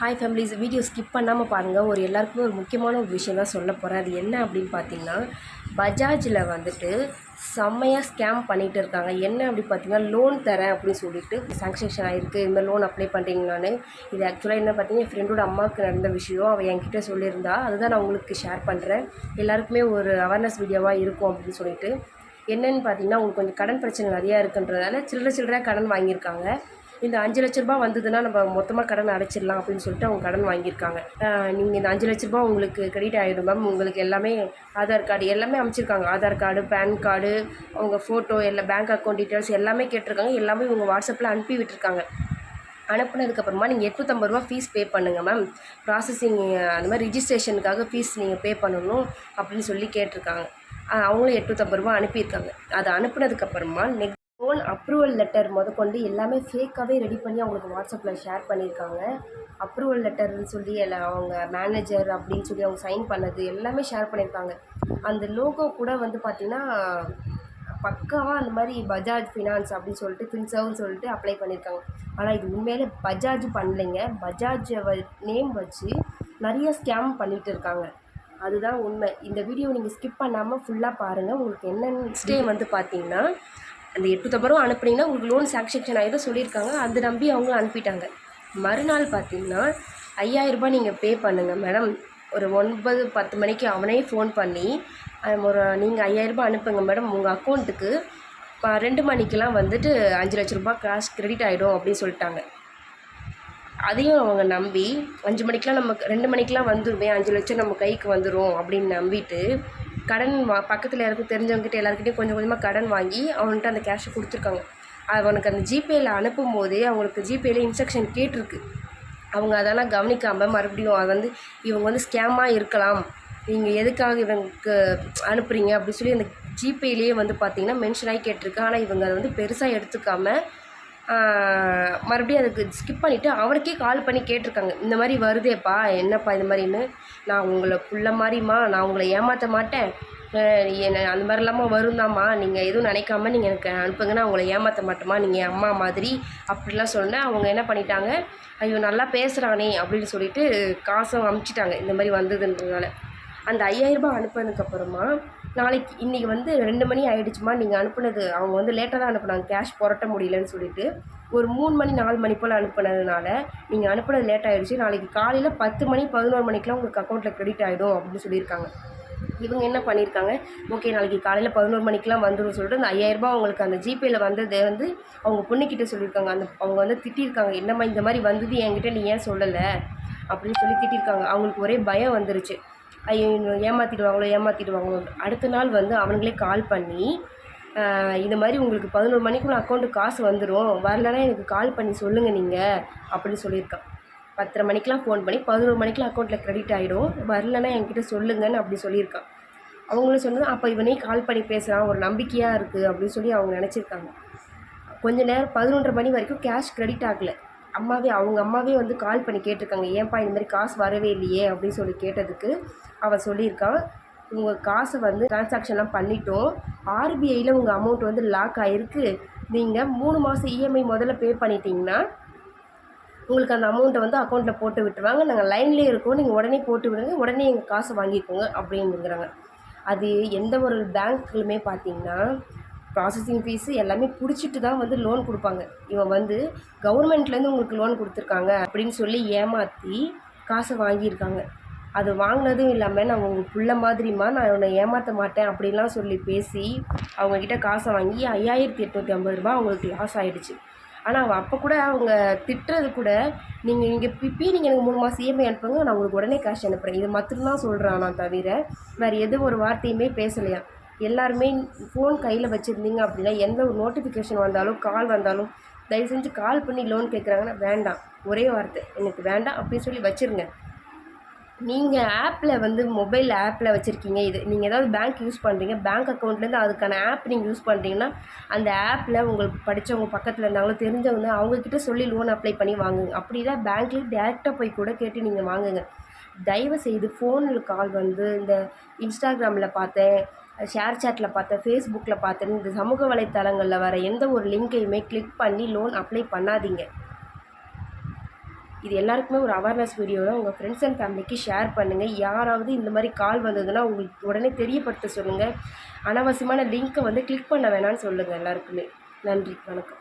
Hi families video skip பண்ணாமல் பாருங்கள் ஒரு எல்லாருக்குமே ஒரு முக்கியமான ஒரு விஷயம் தான் சொல்ல போகிறேன் அது என்ன அப்படின்னு பார்த்தீங்கன்னா பஜாஜில் வந்துட்டு செம்மையாக ஸ்கேம் பண்ணிகிட்டு இருக்காங்க. என்ன அப்படி பார்த்தீங்கன்னா லோன் தரேன் அப்படின்னு சொல்லிட்டு சாங்ஷன் ஆகிருக்கு இந்த லோன் அப்ளை பண்ணுறீங்களான்னு இது ஆக்சுவலாக என்ன பார்த்தீங்கன்னா என் ஃப்ரெண்டோட அம்மாவுக்கு நடந்த விஷயம். அவள் என்கிட்ட சொல்லியிருந்தா. அதுதான் நான் உங்களுக்கு ஷேர் பண்ணுறேன் எல்லாருக்குமே ஒரு அவேர்னஸ் வீடியோவாக இருக்கும் அப்படின்னு சொல்லிட்டு. என்னென்னு பார்த்தீங்கன்னா உங்களுக்கு கொஞ்சம் கடன் பிரச்சனை நிறையா இருக்குன்றதால சில்லற சில்லறையாக கடன் வாங்கியிருக்காங்க. இந்த அஞ்சு லட்ச ரூபாய் வந்ததுன்னா நம்ம மொத்தமாக கடன் அடைச்சிடலாம் அப்படின்னு சொல்லிட்டு அவங்க கடன் வாங்கியிருக்காங்க. நீங்கள் இந்த அஞ்சு லட்ச ரூபாய் உங்களுக்கு கிரெடிட் ஆகிடும் மேம் உங்களுக்கு எல்லாமே ஆதார் கார்டு எல்லாமே அமைச்சிருக்காங்க. ஆதார் கார்டு பேன் கார்டு அவங்க ஃபோட்டோ எல்லா பேங்க் அக்கௌண்ட் டீட்டெயில்ஸ் எல்லாமே கேட்டிருக்காங்க. எல்லாமே இவங்க வாட்ஸ்அப்பில் அனுப்பி விட்டுருக்காங்க. அனுப்புனதுக்கப்புறமா நீங்கள் எட்நூற்றம்பது ரூபா ஃபீஸ் பே பண்ணுங்கள் மேம் ப்ராசஸிங் அந்த மாதிரி ரிஜிஸ்ட்ரேஷனுக்காக ஃபீஸ் நீங்கள் பே பண்ணணும் அப்படின்னு சொல்லி கேட்டிருக்காங்க. அவங்களும் எட்நூற்றம்பது ரூபா அனுப்பியிருக்காங்க. அதை அனுப்புனதுக்கப்புறமா நெக் லோன் அப்ரூவல் லெட்டர் முதக்கொண்டு எல்லாமே ஃபேக்காகவே ரெடி பண்ணி அவங்களுக்கு வாட்ஸ்அப்பில் ஷேர் பண்ணியிருக்காங்க. அப்ரூவல் லெட்டர்னு சொல்லி எல்லாம் அவங்க மேனேஜர் அப்படின்னு சொல்லி அவங்க சைன் பண்ணது எல்லாமே ஷேர் பண்ணியிருக்காங்க. அந்த லோகோ கூட வந்து பார்த்திங்கன்னா பக்காவாக அந்த மாதிரி பஜாஜ் ஃபினான்ஸ் அப்படின்னு சொல்லிட்டு ஃபின்சர்வ்னு சொல்லிட்டு அப்ளை பண்ணியிருக்காங்க. ஆனால் இது உண்மையிலே பஜாஜ் பண்ணலைங்க. பஜாஜ் நேம் வச்சு நிறைய ஸ்கேம் பண்ணிகிட்டு இருக்காங்க. அதுதான் உண்மை. இந்த வீடியோ நீங்கள் ஸ்கிப் பண்ணாமல் ஃபுல்லாக பாருங்கள் உங்களுக்கு என்னென்ன ஸ்டே வந்து பார்த்தீங்கன்னா அந்த எட்நூற்றம்பது ரூபா அனுப்புனீங்கன்னா உங்களுக்கு லோன் சாங்ஷன் ஆகிடும் சொல்லியிருக்காங்க. அது நம்பி அவங்க அனுப்பிட்டாங்க. மறுநாள் பார்த்தீங்கன்னா ஐயாயிரரூபா நீங்கள் பே பண்ணுங்கள் மேடம் ஒரு ஒன்பது பத்து மணிக்கு அவனே ஃபோன் பண்ணி ஒரு நீங்கள் ஐயாயிரரூபா அனுப்புங்க மேடம் உங்கள் அக்கௌண்ட்டுக்கு இப்போ ரெண்டு மணிக்கெலாம் வந்துட்டு அஞ்சு லட்ச ரூபா கேஷ் கிரெடிட் ஆகிடும் அப்படின்னு சொல்லிட்டாங்க. அதையும் அவங்க நம்பி அஞ்சு மணிக்கெலாம் நமக்கு ரெண்டு மணிக்கெலாம் வந்துருமே அஞ்சு லட்சம் நம்ம கைக்கு வந்துடும் அப்படின்னு நம்பிட்டு கடன் வா பக்கத்தில் யாருக்கும் தெரிஞ்சவங்ககிட்ட எல்லாருக்கிட்டையும் கொஞ்சம் கொஞ்சமாக கடன் வாங்கி அவன்கிட்ட அந்த கேஷை கொடுத்துருக்காங்க. அவனுக்கு அந்த ஜிபேயில் அனுப்பும் போதே அவங்களுக்கு ஜிபேயில் இன்ஸ்ட்ரக்ஷன் கேட்டிருக்கு. அவங்க அதெல்லாம் கவனிக்காமல் மறுபடியும் அது வந்து இவங்க வந்து ஸ்கேமாக இருக்கலாம். நீங்கள் எதுக்காக இவங்களுக்கு அனுப்புகிறீங்க அப்படின்னு சொல்லி அந்த ஜிபேலேயே வந்து பார்த்தீங்கன்னா மென்ஷன் ஆகி கேட்டிருக்கு. ஆனால் இவங்க அதை வந்து பெருசாக எடுத்துக்காமல் மறுபடியும் அதுக்கு ஸ்கிப் பண்ணிவிட்டு அவனுக்கே கால் பண்ணி கேட்டிருக்காங்க. இந்த மாதிரி வருதேப்பா என்னப்பா இது மாதிரின்னு. நான் உங்களை புள்ள மாதிரிம்மா நான் உங்களை ஏமாற்ற மாட்டேன். என்ன அந்த மாதிரி இல்லாமல் வருந்தாம்மா. நீங்கள் எதுவும் நினைக்காம நீங்கள் எனக்கு அனுப்புங்க நான் உங்களை ஏமாற்ற மாட்டேம்மா. நீங்கள் என் அம்மா மாதிரி அப்படிலாம் சொன்னேன். அவங்க என்ன பண்ணிட்டாங்க ஐயோ நல்லா பேசுகிறானே அப்படின்னு சொல்லிட்டு காசும் அமுச்சிட்டாங்க. இந்த மாதிரி வந்ததுன்றதுனால. அந்த ஐயாயிரரூபா அனுப்பினதுக்கப்புறமா நாளைக்கு இன்றைக்கி வந்து ரெண்டு மணி ஆகிடுச்சுமா நீங்கள் அனுப்புனது அவங்க வந்து லேட்டாக தான் அனுப்புனாங்க கேஷ் புரட்ட முடியலன்னு சொல்லிட்டு ஒரு மூணு மணி நாலு மணி போல் அனுப்புனதுனால நீங்கள் அனுப்புனது லேட் ஆகிடுச்சு நாளைக்கு காலையில் பத்து மணி பதினோரு மணிக்கெலாம் உங்களுக்கு அக்கௌண்ட்டில் க்ரெடிட் ஆகிடும் அப்படின்னு சொல்லியிருக்காங்க. இவங்க என்ன பண்ணியிருக்காங்க ஓகே நாளைக்கு காலையில் பதினோரு மணிக்கெலாம் வந்துடும் சொல்லிட்டு அந்த ஐயாயிரரூபா அவங்களுக்கு அந்த ஜிபேயில் வந்தது வந்து அவங்க பொண்ணுக்கிட்ட சொல்லியிருக்காங்க. அந்த அவங்க வந்து திட்டியிருக்காங்க என்னம்மா இந்த மாதிரி வந்தது என்கிட்ட நீ ஏன் சொல்லலை? அப்படின்னு சொல்லி திட்டியிருக்காங்க. அவங்களுக்கு ஒரே பயம் வந்துருச்சு. ஐயோ ஏமாற்றிடுவாங்களோ ஏமாற்றிடுவாங்களோ அடுத்த நாள் வந்து அவனுங்களே கால் பண்ணி இந்த மாதிரி உங்களுக்கு பதினோரு மணிக்குள்ளே அக்கௌண்ட்டுக்கு காசு வந்துடும் வரலன்னா எனக்கு கால் பண்ணி சொல்லுங்கள் நீங்கள் அப்படின்னு சொல்லியிருக்கான். பத்தரை மணிக்கெலாம் ஃபோன் பண்ணி பதினோரு மணிக்கெலாம் அக்கௌண்ட்டில் க்ரெடிட் ஆகிடும் வரலன்னா என்கிட்ட சொல்லுங்கன்னு அப்படி சொல்லியிருக்கான். அவங்களும் சொன்னது அப்போ இவனே கால் பண்ணி பேசுகிறான் ஒரு நம்பிக்கையாக இருக்குது அப்படின்னு சொல்லி அவங்க நினச்சிருக்காங்க. கொஞ்ச நேரம் பதினொன்றரை மணி வரைக்கும் கேஷ் க்ரெடிட் ஆகலை. அம்மாவே அவங்க அம்மாவே வந்து கால் பண்ணி கேட்டிருக்காங்க. ஏன்ப்பா இந்த மாதிரி காசு வரவே இல்லையே? அப்படின்னு சொல்லி கேட்டதுக்கு அவன் சொல்லியிருக்கான் உங்கள் காசை வந்து டிரான்சாக்ஷன்லாம் பண்ணிட்டோம். ஆர்பிஐயில் உங்கள் அமௌண்ட் வந்து லாக் ஆகிருக்கு நீங்கள் மூணு மாதம் இஎம்ஐ முதல்ல பே பண்ணிட்டீங்கன்னா உங்களுக்கு அந்த அமௌண்ட்டை வந்து அக்கௌண்ட்டில் போட்டு விட்டுருவாங்க. நாங்கள் லைன்லேயே இருக்கோம். நீங்கள் உடனே போட்டு விடுங்க. உடனே எங்கள் காசை வாங்கிக்கோங்க. அப்படின்னுங்கிறாங்க. அது எந்த ஒரு பேங்க்குமே பார்த்தீங்கன்னா ப்ராசஸிங் ஃபீஸு எல்லாமே பிடிச்சிட்டு தான் வந்து லோன் கொடுப்பாங்க. இவன் வந்து கவர்மெண்ட்லேருந்து உங்களுக்கு லோன் கொடுத்துருக்காங்க அப்படின்னு சொல்லி ஏமாற்றி காசை வாங்கியிருக்காங்க. அது வாங்கினதும் இல்லாமல் நான் உங்கள் புள்ள மாதிரிம்மா நான் உன்னை ஏமாற்ற மாட்டேன் அப்படிலாம் சொல்லி பேசி அவங்கக்கிட்ட காசை வாங்கி ஐயாயிரத்தி எட்நூற்றி ஐம்பது ரூபா அவங்களுக்கு லாஸ் ஆகிடுச்சு ஆனால் அவன் அப்போ கூட அவங்க திட்டுறது கூட நீங்கள் இங்கே பிப்பி நீங்கள் எனக்கு மூணு மாதம் இஎம்ஐ அனுப்புங்க நான் உங்களுக்கு உடனே காசு அனுப்புகிறேன் இது மட்டும்தான் சொல்கிறான் நான் தவிர வேறு எது ஒரு வார்த்தையுமே பேசலையா எல்லாருமே ஃபோன் கையில் வச்சுருந்தீங்க அப்படின்னா எந்த ஒரு நோட்டிஃபிகேஷன் வந்தாலும் கால் வந்தாலும் தயவு செஞ்சு கால் பண்ணி லோன் கேட்குறாங்கன்னா வேண்டாம். ஒரே வார்த்தை எனக்கு வேண்டாம் அப்படின்னு சொல்லி வச்சுருங்க. நீங்கள் ஆப்பில் வந்து மொபைல் ஆப்பில் வச்சுருக்கீங்க. இது நீங்கள் ஏதாவது பேங்க் யூஸ் பண்ணுறீங்க பேங்க் அக்கௌண்ட்லேருந்து அதுக்கான ஆப் நீங்கள் யூஸ் பண்ணுறீங்கன்னா அந்த ஆப்பில் உங்களுக்கு படித்தவங்க பக்கத்தில் இருந்தாங்களோ தெரிஞ்சவங்க அவங்கக்கிட்ட சொல்லி லோன் அப்ளை பண்ணி வாங்குங்க. அப்படி தான் பேங்க்லேயே டேரெக்டாக போய் கூட கேட்டு நீங்கள் வாங்குங்க. தயவு செய்து ஃபோனில் கால் வந்து இந்த இன்ஸ்டாகிராமில் பார்த்தேன். ஷேர் சேட்டில் பார்த்தேன் ஃபேஸ்புக்கில் பார்த்தேன் இந்த சமூக வலைத்தளங்களில் வர எந்த ஒரு லிங்கையுமே கிளிக் பண்ணி லோன் அப்ளை பண்ணாதீங்க. இது எல்லாருக்குமே ஒரு அவேர்னஸ் வீடியோ தான். உங்கள் ஃப்ரெண்ட்ஸ் அண்ட் ஃபேமிலிக்கு ஷேர் பண்ணுங்கள் யாராவது இந்த மாதிரி கால் வந்ததுன்னா உங்களுக்கு உடனே தெரியப்படுத்த சொல்லுங்கள் அனாவசியமான லிங்க்கை வந்து கிளிக் பண்ண வேணாம்னு சொல்லுங்கள் எல்லாருக்குமே. நன்றி வணக்கம்.